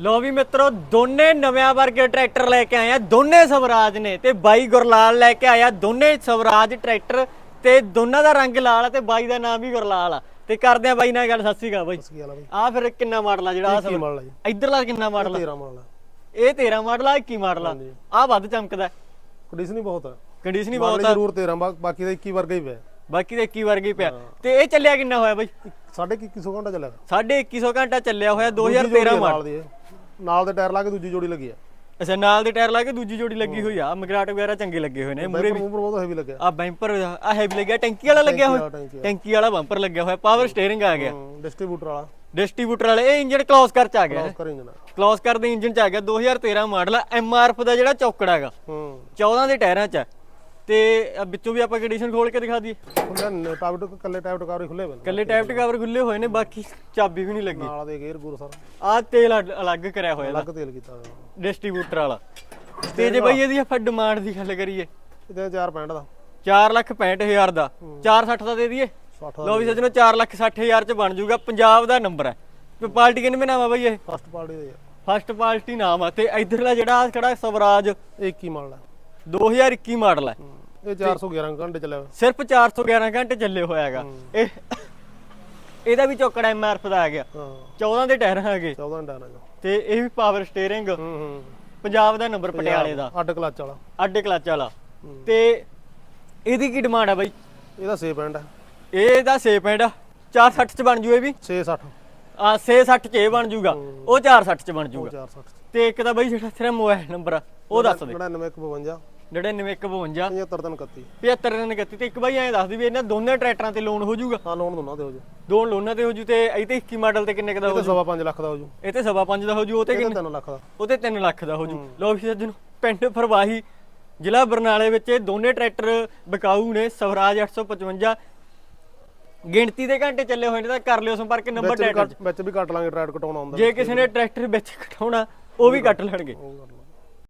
ਲੋ ਵੀ ਮਿੱਤਰੋ ਦੋਨੇ ਨਵਿਆਂ ਵਰਗੇ ਟਰੈਕਟਰ ਲੈ ਕੇ ਆਏ ਆ ਦੋਨੇ ਸਵਰਾਜ ਨੇ ਤੇ ਬਾਈ ਗੁਰਲਾਲ ਲੈ ਕੇ ਆਇਆ ਦੋਨੇ ਸਵਰਾਜ ਟਰੈਕਟਰ ਤੇ ਦੋਨਾਂ ਦਾ ਰੰਗ ਲਾਲ ਆ ਤੇ ਬਾਈ ਦਾ ਨਾਮ ਵੀ ਗੁਰਲਾਲ ਆ। ਤੇ ਕਰਦੇ ਆ ਬਾਈ ਨਾਲ ਗੱਲ ਸਤਿ ਸ਼੍ਰੀ ਅਕਾਲ ਬਾਈ। ਆ ਬਈ। ਆ ਫਿਰ ਕਿੰਨਾ ਮਾਡਲ ਆ ਜਿਹੜਾ ਆ ਕੀ ਮਾਡਲ ਆ ਜੀ। ਇਧਰਲਾ ਕਿੰਨਾ ਮਾਡਲ ਆ? 13 ਮਾਡਲ ਆ। ਇਹ 13 ਮਾਡਲ ਆ 21 ਮਾਡਲ ਆ। ਆ ਵੱਧ ਚਮਕਦਾ। ਕੰਡੀਸ਼ਨ ਹੀ ਬਹੁਤ ਆ। ਕੰਡੀਸ਼ਨ ਹੀ ਬਹੁਤ ਆ। ਜ਼ਰੂਰ 13 ਬਾ- ਬਾਕੀ ਦਾ 21 ਵਰਗਾ ਹੀ ਪਿਆ। ਬਾਕੀ ਤੇ 21 ਵਰਗੀ ਪਿਆ। ਤੇ ਇਹ ਚੱਲਿਆ ਕਿੰਨਾ ਹੋਇਆ ਬਾਈ? ਸਾਢੇ 2100 ਘੰਟਾ ਚੱਲਿਆ। ਸਾਢੇ 2100 ਘੰਟਾ ਚੱਲਿਆ ਹੋਇਆ ਦੂਜੀ 2013 ਜੋੜੀ ਆ ਮਾਡਲ। ਨਾਲ ਦੀ ਟਾਇਰ ਲਾ ਕੇ ਦੂਜੀ ਜੋੜੀ ਲੱਗੀ ਆ। ਅੱਛਾ ਨਾਲ ਦੇ ਟਾਇਰ ਲਾ ਕੇ ਦੂਜੀ ਜੋੜੀ ਲੱਗੀ ਹੋਈ ਆ। ਮਗਰਾਟ ਵਗੈਰਾ ਚੰਗੇ ਲੱਗੇ ਹੋਏ ਨੇ। ਮੂਰੇ ਬੈਂਪਰ ਬਹੁਤ ਹੈਵੀ ਲੱਗਿਆ। ਆ ਬੈਂਪਰ ਆ ਹੈਵੀ ਲੱਗਿਆ। ਟੈਂਕੀ ਵਾਲਾ ਲੱਗਿਆ ਹੋਇਆ। ਟੈਂਕੀ ਵਾਲਾ ਬੰਪਰ ਲੱਗਿਆ ਹੋਇਆ। ਪਾਵਰ ਸਟੀਅਰਿੰਗ ਆ ਗਿਆ। ਡਿਸਟ੍ਰੀਬਿਊਟਰ ਵਾਲਾ। ਡਿਸਟ੍ਰੀਬਿਊਟਰ ਵਾਲੇ ਇਹ ਇੰਜਨ ਕਲੋਸ ਕਰ ਚ ਆ ਗਿਆ ਕਲੋਸ ਕਰ ਦੇ ਇੰਜਨ ਚ ਆ ਗਿਆ। 2013 ਮਾਡਲ ਆ ਐਮਆਰਐਫ ਦਾ ਜਿਹੜਾ ਚੌਕੜਾ ਹੈਗਾ ਹੂੰ। 14 ਦੇ ਟਾਇਰਾਂ ਚ ਆ। ਤੇ ਆ ਵਿੱਚੋਂ ਵੀ ਆਪਾਂ ਕੰਡੀਸ਼ਨ ਖੋਲ ਕੇ ਦਿਖਾ ਦਈਏ। ਖੁੱਲੇ ਟਾਪ ਟੂ ਕੱਲੇ ਟਾਪ ਟੂ ਕਵਰ ਖੁੱਲੇ ਬਨ ਕੱਲੇ ਟਾਇਰ ਤੇ ਕਵਰ ਖੁੱਲੇ ਹੋਏ ਨੇ ਬਾਕੀ ਚਾਬੀ ਵੀ ਨਹੀਂ ਲੱਗੀ। ਨਾਲ ਦੇ ਗੇਅਰ ਗੂਰ ਸਾਰਾ। ਆ ਤੇਲ ਅੱਡ- ਅਲੱਗ ਕਰਿਆ ਹੋਇਆ ਅਲੱਗ ਤੇਲ ਕੀਤਾ ਹੋਇਆ। ਡਿਸਟ੍ਰੀਬਿਊਟਰ ਵਾਲਾ। ਤੇ ਜੇ ਬਈ ਇਹਦੀ ਆਪਾਂ ਡਿਮਾਂਡ ਦੀ ਗੱਲ ਕਰੀਏ। ਇਹਦੇ 465 ਦਾ। 4 ਲੱਖ 65000 ਦਾ। 460 ਦਾ ਦੇ ਦਈਏ। 60 ਲੋ ਵੀ ਸੱਜਣੋ 4 ਲੱਖ 60000 ਚ ਬਣ ਜਾਊਗਾ ਪੰਜਾਬ ਦਾ ਨੰਬਰ ਹੈ। ਤੇ ਪਾਰਟੀ ਕਿੰਨੇ ਨਾਮ ਆ ਬਈ ਇਹ? ਫਸਟ ਪਾਰਟੀ ਦਾ ਫਸਟ ਪਾਰਟੀ ਨਾਮ ਆ। ਤੇ ਇਧਰਲਾ ਜਿਹੜਾ ਆਹ ਖੜਾ ਸਵਰਾਜ। ਇਹ 21 ਮਾਡਲ ਆ 2021 ਮਾਡਲ ਹੈ। ਇਹ 411 ਘੰਟੇ ਚੱਲਿਆ ਹੋਇਆ। ਸਿਰਫ 411 ਘੰਟੇ ਚੱਲੇ ਹੋਇਆ ਹੈਗਾ ਇਹ ਇਹਦਾ ਵੀ ਚੌਕੜਾ ਐਮਆਰਐਫ ਦਾ ਆ ਗਿਆ। ਹਾਂ। 14 ਦੇ ਟਾਇਰ ਹੈਗੇ 14 ਡਾਨਾ ਜੋ ਤੇ ਇਹ ਵੀ ਪਾਵਰ ਹੂੰ ਪੰਜਾਬ ਦਾ ਨੰਬਰ ਪਟਿਆਲੇ ਦਾ। ਅੱਡ ਕਲਚ ਵਾਲਾ। ਅੱਡੇ ਕਲਚ ਵਾਲਾ। ਤੇ ਇਹਦੀ ਕੀ ਡਿਮਾਂਡ ਆ ਬਾਈ? ਇਹਦਾ 6 ਪੈਂਡ ਆ। ਇਹਦਾ 6 ਪੈਂਡ 460 ਚ ਬਣ ਜੂ ਇਹ ਵੀ 660 ਆ 660 ਚ ਇਹ ਬਣ ਜੂਗਾ ਉਹ 460 ਚ ਬਣ ਜੂਗਾ। 460 ਤੇ ਇੱਕ ਤਾਂ ਬਾਈ ਜਿਹੜਾ ਤੇਰਾ ਮੋਬਾਈਲ ਨੰਬਰ ਆ ਉਹ ਦੱਸ ਦੇ। 9952 99152 7331 7531 ਤੇ ਇੱਕ ਬਾਈ ਐਂ ਦੱਸ ਦੀ ਵੀ ਇਹਨਾਂ ਦੋਨੇ ਟਰੈਕਟਰਾਂ ਤੇ ਲੋਨ ਹੋ ਜਾਊਗਾ ਹਾਂ ਲੋਨ ਦੋਨਾਂ ਦੇ ਹੋ ਜੂ। ਦੋ ਲੋਨਾਂ ਤੇ ਹੋ ਜੂ ਤੇ ਇਹ ਤੇ 21 ਮਾਡਲ ਤੇ ਕਿੰਨੇ ਕੁ ਦਾ ਹੋ ਇਹ ਸਵਾ 5 ਲੱਖ ਦਾ ਹੋ ਜੂ। ਇਹ ਤੇ ਸਵਾ ਪੰਜ ਦਾ ਹੋ ਜੂ ਉਹ ਤੇ ਕਿੰਨੇ 3 ਲੱਖ ਦਾ। ਉਹ ਤੇ 3 ਲੱਖ ਦਾ ਹੋ ਜੂ। ਲੋ ਵੀ ਸੱਜਣੋ ਪਿੰਡ ਫਰਵਾਹੀ ਜ਼ਿਲ੍ਹਾ ਬਰਨਾਲੇ ਵਿੱਚ ਇਹ ਦੋਨੇ ਟਰੈਕਟਰ ਵਿਕਾਊ ਨੇ ਸਵਰਾਜ 855 ਗਿਣਤੀ ਦੇ ਘੰਟੇ ਚੱਲੇ ਹੋਏ ਨੇ ਤਾਂ ਕਰ ਲਿਓ ਸੰਪਰਕ ਨੰਬਰ ਵਿੱਚ ਵੀ ਟਰੈਕਟਰ ਕੱਟ ਵਿੱਚ ਵੀ ਕੱਟ ਲਾਂਗੇ ਟਰੈਡ ਕਟਾਉਣਾ ਹੁੰਦਾ ਜੇ ਕਿਸੇ ਨੇ ਟਰੈਕਟਰ ਵਿੱਚ ਕਟਾਉਣਾ ਉਹ ਵੀ ਕੱਟ ਲੈਣਗੇ। ਉਹ